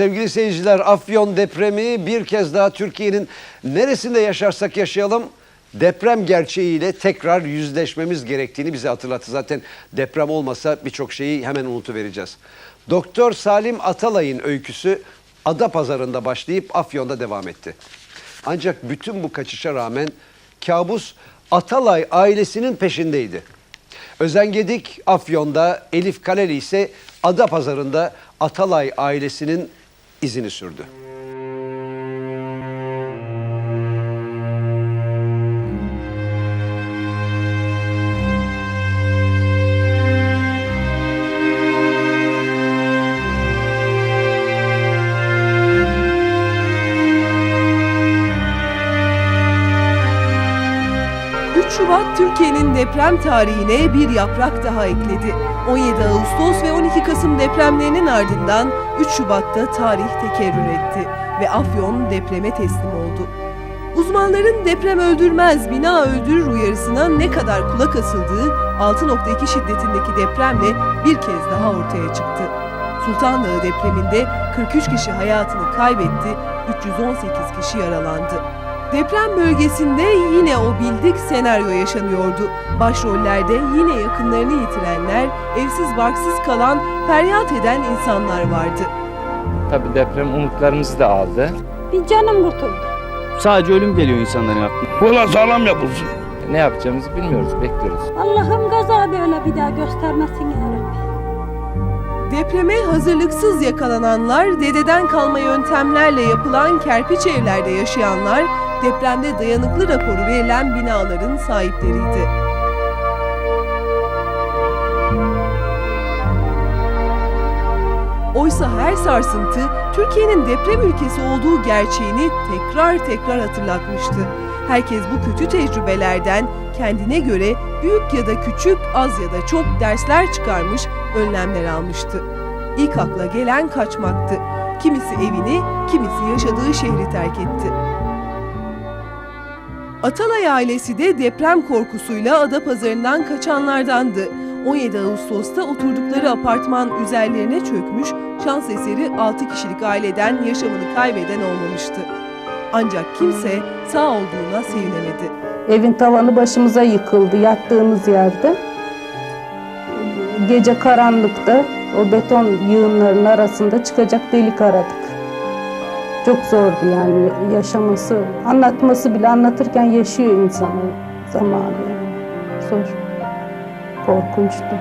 sevgili seyirciler. Afyon depremi bir kez daha Türkiye'nin neresinde yaşarsak yaşayalım deprem gerçeğiyle tekrar yüzleşmemiz gerektiğini bize hatırlattı. Zaten deprem olmasa birçok şeyi hemen unutuvereceğiz. Doktor Salim Atalay'ın öyküsü Adapazarı'nda başlayıp Afyon'da devam etti. Ancak bütün bu kaçışa rağmen kabus Atalay ailesinin peşindeydi. Özen Gedik Afyon'da, Elif Kaleli ise Adapazarı'nda Atalay ailesinin izini sürdü. Şubat Türkiye'nin deprem tarihine bir yaprak daha ekledi. 17 Ağustos ve 12 Kasım depremlerinin ardından 3 Şubat'ta tarih tekerrür etti ve Afyon depreme teslim oldu. Uzmanların deprem öldürmez, bina öldürür uyarısına ne kadar kulak asıldığı 6.2 şiddetindeki depremle bir kez daha ortaya çıktı. Sultan Dağı depreminde 43 kişi hayatını kaybetti, 318 kişi yaralandı. Deprem bölgesinde yine o bildik senaryo yaşanıyordu. Başrollerde yine yakınlarını yitirenler, evsiz barksız kalan, feryat eden insanlar vardı. Tabii deprem umutlarımızı da aldı. Bir canım kurtuldu. Sadece ölüm geliyor insanların aklına. Buralar sağlam yapılsın. Ne yapacağımızı bilmiyoruz, bekliyoruz. Allah'ım gaza böyle bir daha göstermesin ya. Depreme hazırlıksız yakalananlar, dededen kalma yöntemlerle yapılan kerpiç evlerde yaşayanlar, depremde dayanıklı raporu verilen binaların sahipleriydi. Oysa her sarsıntı Türkiye'nin deprem ülkesi olduğu gerçeğini tekrar tekrar hatırlatmıştı. Herkes bu kötü tecrübelerden kendine göre büyük ya da küçük, az ya da çok dersler çıkarmış, önlemler almıştı. İlk akla gelen kaçmaktı. Kimisi evini, kimisi yaşadığı şehri terk etti. Atalay ailesi de deprem korkusuyla Adapazarı'ndan kaçanlardandı. 17 Ağustos'ta oturdukları apartman üzerlerine çökmüş, şans eseri 6 kişilik aileden yaşamını kaybeden olmamıştı. Ancak kimse sağ olduğuna sevinemedi. Evin tavanı başımıza yıkıldı yattığımız yerde. Gece karanlıkta o beton yığınların arasında çıkacak delik aradık. Çok zordu yani yaşaması, anlatması bile anlatırken yaşıyor insan o zamanı yani. Zor, korkunçtu.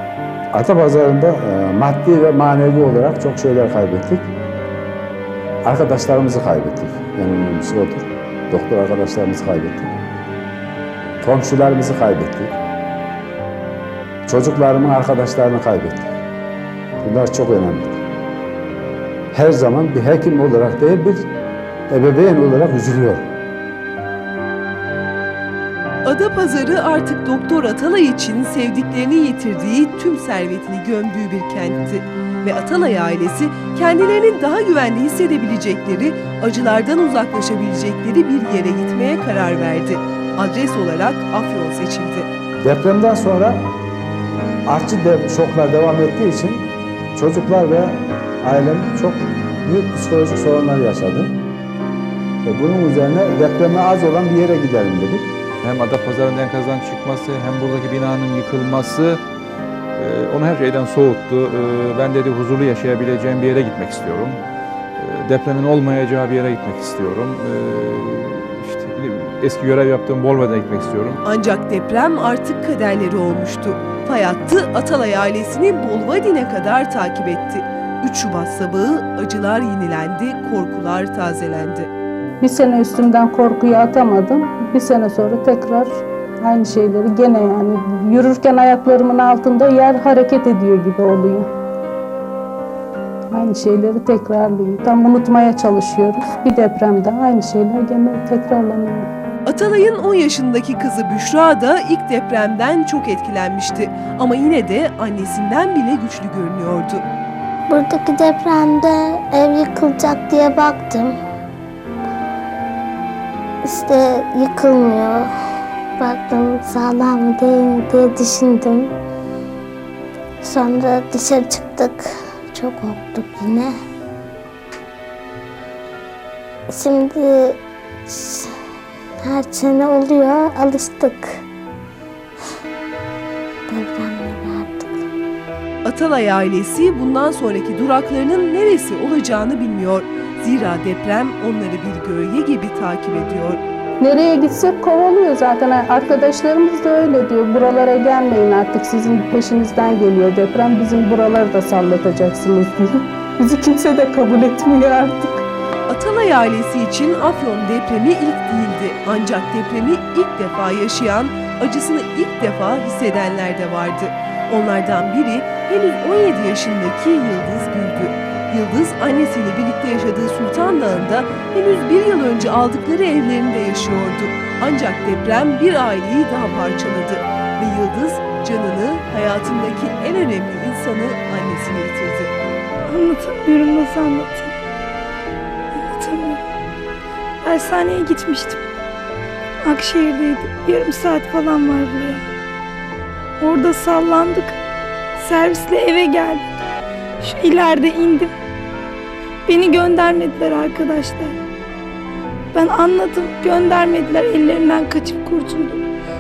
Atapazarı'nda e, maddi ve manevi olarak çok şeyler kaybettik. Arkadaşlarımızı kaybettik. En önemlisi odur. Doktor arkadaşlarımızı kaybettik. Komşularımızı kaybettik. Çocuklarımın arkadaşlarını kaybettik. Bunlar çok önemli. Her zaman bir hekim olarak değil bir ebeveyn olarak üzülüyorum. Adapazarı artık Doktor Atalay için sevdiklerini yitirdiği tüm servetini gömdüğü bir kentti. Ve Atalay ailesi kendilerini daha güvende hissedebilecekleri, acılardan uzaklaşabilecekleri bir yere gitmeye karar verdi. Adres olarak Afyon seçildi. Depremden sonra artçı de, şoklar devam ettiği için çocuklar ve ailem çok büyük psikolojik sorunlar yaşadı. Ve bunun üzerine depreme az olan bir yere gidelim dedik. Hem Adapazarı'nın enkazdan çıkması hem buradaki binanın yıkılması e, onu her şeyden soğuttu. E, Ben dedi huzurlu yaşayabileceğim bir yere gitmek istiyorum. E, Depremin olmayacağı bir yere gitmek istiyorum. E, İşte eski görev yaptığım Bolva'da gitmek istiyorum. Ancak deprem artık kaderleri olmuştu. Fay hattı Atalay ailesini Bolvadin'e kadar takip etti. 3 Şubat sabahı acılar yenilendi, korkular tazelendi. Bir sene üstümden korkuyu atamadım. Bir sene sonra tekrar aynı şeyleri gene yani yürürken ayaklarımın altında yer hareket ediyor gibi oluyor. Aynı şeyleri tekrarlıyor. Tam unutmaya çalışıyoruz. Bir depremde aynı şeyler gene tekrarlanıyor. Atalay'ın 10 yaşındaki kızı Büşra da ilk depremden çok etkilenmişti. Ama yine de annesinden bile güçlü görünüyordu. Buradaki depremde ev yıkılacak diye baktım. İşte yıkılmıyor. Baktım sağlam mı değil mi diye düşündüm. Sonra dışarı çıktık. Çok korktuk yine. Şimdi her sene oluyor, alıştık. Depremlere. Atalay ailesi bundan sonraki duraklarının neresi olacağını bilmiyor. Zira deprem onları bir gölge gibi takip ediyor. Nereye gitsek kovalıyor zaten. Arkadaşlarımız da öyle diyor. Buralara gelmeyin artık sizin peşinizden geliyor deprem. Bizim buraları da sallatacaksınız diyor. Bizi kimse de kabul etmiyor artık. Atalay ailesi için Afyon depremi ilk değildi. Ancak depremi ilk defa yaşayan, acısını ilk defa hissedenler de vardı. Onlardan biri henüz 17 yaşındaki Yıldız Güldü. Yıldız annesiyle birlikte yaşadığı Sultan Dağı'nda henüz bir yıl önce aldıkları evlerinde yaşıyordu. Ancak deprem bir aileyi daha parçaladı ve Yıldız canını hayatındaki en önemli insanı annesine yitirdi. Anlatamıyorum nasıl anlatayım. Anlatamıyorum. Dershaneye gitmiştim. Akşehir'deydim. Yarım saat falan var buraya. Orada sallandık. Servisle eve geldik. Şu ileride indim. Beni göndermediler arkadaşlar. Ben anladım. Göndermediler. Ellerinden kaçıp kurtuldum.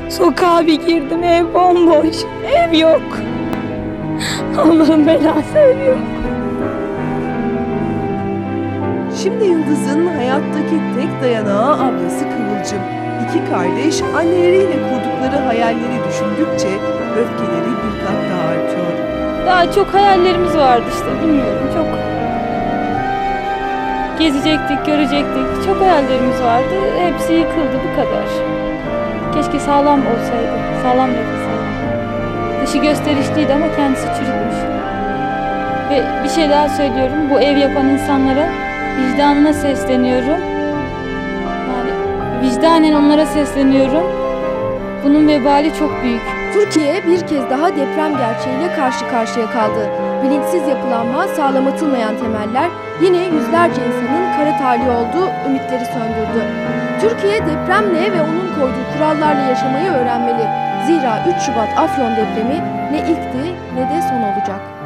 Sokağa bir girdim. Ev bomboş. Ev yok. Allah'ın belası ev yok. Şimdi Yıldız'ın hayattaki tek dayanağı ablası Kıvılcım. İki kardeş anneleriyle kurdukları hayalleri düşündükçe öfkeleri bir kat daha artıyor. Daha çok hayallerimiz vardı işte bilmiyorum çok. Gezecektik, görecektik. Çok hayallerimiz vardı. Hepsi yıkıldı bu kadar. Keşke sağlam olsaydı. Sağlam yapılsaydı. Dışı gösterişliydi ama kendisi çürükmüş. Ve bir şey daha söylüyorum. Bu ev yapan insanlara vicdanına sesleniyorum. Yani vicdanen onlara sesleniyorum. Bunun vebali çok büyük. Türkiye bir kez daha deprem gerçeğiyle karşı karşıya kaldı. Bilinçsiz yapılanma, sağlam atılmayan temeller yine yüzlerce insanın kara talih olduğu ümitleri söndürdü. Türkiye depremle ve onun koyduğu kurallarla yaşamayı öğrenmeli. Zira 3 Şubat Afyon depremi ne ilkti ne de son olacak.